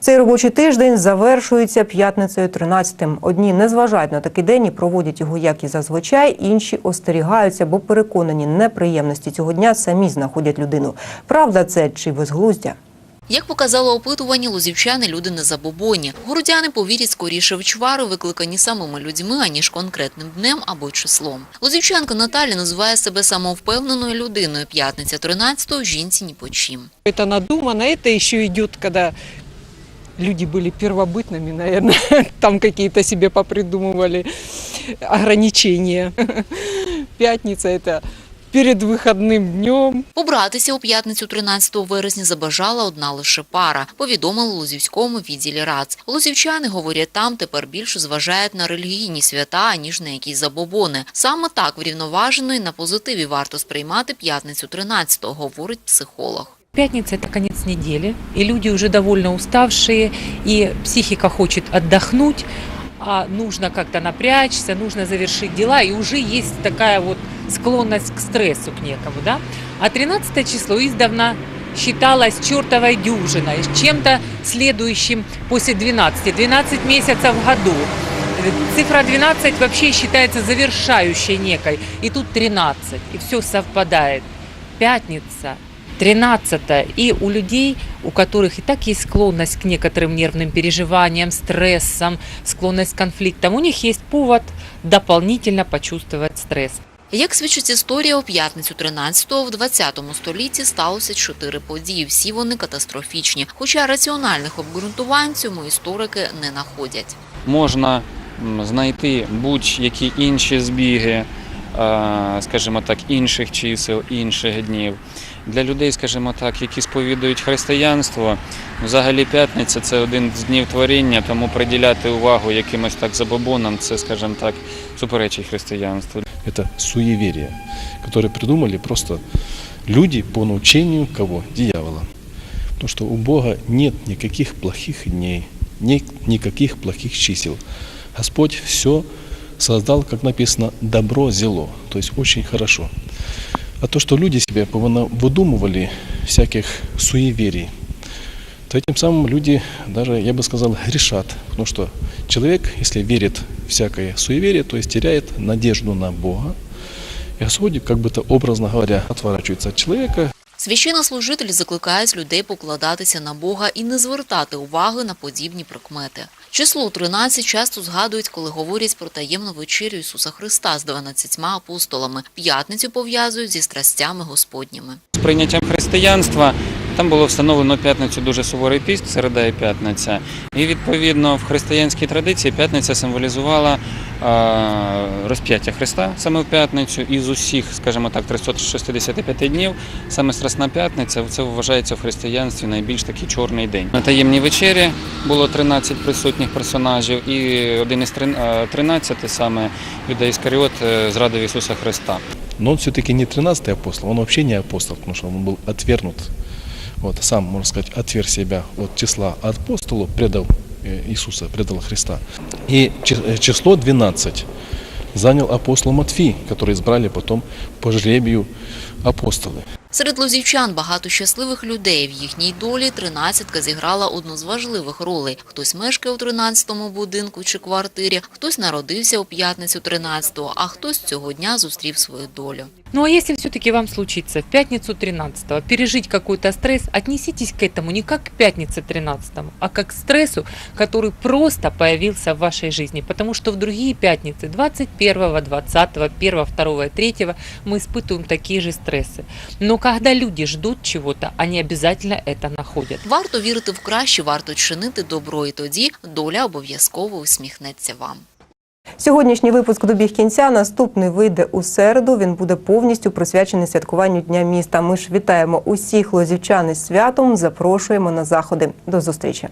Цей робочий тиждень завершується п'ятницею 13-тим. Одні не зважають на такий день і проводять його як і зазвичай, інші остерігаються, бо переконані неприємності цього дня самі знаходять людину. Правда, це чи безглуздя? Як показало опитування, лозівчани люди не забобонні. Городяни повірять скоріше в чвари, викликані самими людьми, аніж конкретним днем або числом. Лозівчанка Наталя називає себе самовпевненою людиною. П'ятниця 13-го жінці ні по чим. Это надумано, это еще идет, когда люди были первобытными, наверное, там какие-то себе попридумывали ограничения. Пятница это перед выходным днем. Побратися у п'ятницю 13 вересня забажала одна лише пара, повідомили у Лозівському відділі РАЦ. Лозівчани, говорять, там тепер більше зважають на релігійні свята, аніж на якісь забобони. Саме так врівноважено і на позитиві варто сприймати п'ятницю 13-го, говорить психолог. Пятница – это конец недели, и люди уже довольно уставшие, и психика хочет отдохнуть, а нужно как-то напрячься, нужно завершить дела, и уже есть такая вот склонность к стрессу к некому, да? А 13 число издавна считалось чертовой дюжиной, чем-то следующим после 12. 12 месяцев в году. Цифра 12 вообще считается завершающей некой, и тут 13, и все совпадает. Пятница, 13 и у людей, у которых и так есть склонность к некоторым нервным переживаниям, стрессам, склонность к конфликтам, у них есть повод дополнительно почувствовать стресс. Як свідчить історія, у п'ятницю 13-го в 20 столітті сталося чотири події. Всі вони катастрофічні. Хоча раціональних обґрунтувань цьому історики не знаходять. можна м, знайти будь-які інші збіги, е, скажімо так, інших чисел, інших днів. Для людей, скажімо так, які сповідують християнство, взагалі п'ятниця це один з днів творіння, тому приділяти увагу якимось так забобонам, це, скажімо так, суперечить християнству. Это суеверие, которое придумали просто люди по научению кого? Дьявола. Потому что у Бога нет никаких плохих ни- никаких плохих чисел. Господь все создал, как написано, добро зело, то есть очень хорошо. А то, что люди себе выдумывали всяких суеверий, то этим самым люди даже, я бы сказал, грешат. Потому что человек, если верит всякое суеверие, то есть теряет надежду на Бога. И Господь, как бы то образно говоря, отворачивается от человека, Священнослужителі закликають людей покладатися на Бога і не звертати уваги на подібні прикмети. Число 13 часто згадують, коли говорять про таємну вечерю Ісуса Христа з 12 апостолами. П'ятницю пов'язують зі страстями Господніми. З прийняттям християнства там було встановлено п'ятницю дуже суворий піст, середа і п'ятниця. І відповідно в християнській традиції п'ятниця символізувала розп'яття Христа саме в п'ятницю. І з усіх, скажімо так, 365 днів саме Страсна п'ятниця це вважається в християнстві найбільш такий чорний день. На таємній вечері було 13 присутніх персонажів, і один із трин- е, 13 саме Юда Іскаріот е, зрадив Ісуса Христа. но он все-таки не 13-й апостол, он вообще не апостол, потому что он был отвергнут Вот, сам, можно сказать, отверг себя от числа апостолов, предал э, Иисуса, предал Христа. И чи- э, число 12 занял апостол Матфий, который избрали потом по жребию апостолы. Серед лозівчан багато щасливих людей. В їхній долі тринадцятка зіграла одну з важливих ролей. Хтось мешкає у 13-му будинку чи квартирі, хтось народився у п'ятницю 13-го, а хтось цього дня зустрів свою долю. Ну а если все-таки вам случится в пятницу 13 пережить какой-то стресс, отнеситесь к этому не как к пятнице 13, а как к стрессу, который просто появился в вашей жизни. Потому что в другие пятницы 21, 20, 1, 2 и 3 мы испытываем такие же стрессы. Но когда люди ждут чего-то, они обязательно это находят. Варто вірити в краще, варто чинити добро, і тоді доля обов'язково усміхнеться вам. Сьогоднішній випуск добіг кінця. Наступний вийде у середу. Він буде повністю присвячений святкуванню Дня міста. Ми ж вітаємо усіх лозівчан із святом. Запрошуємо на заходи. До зустрічі.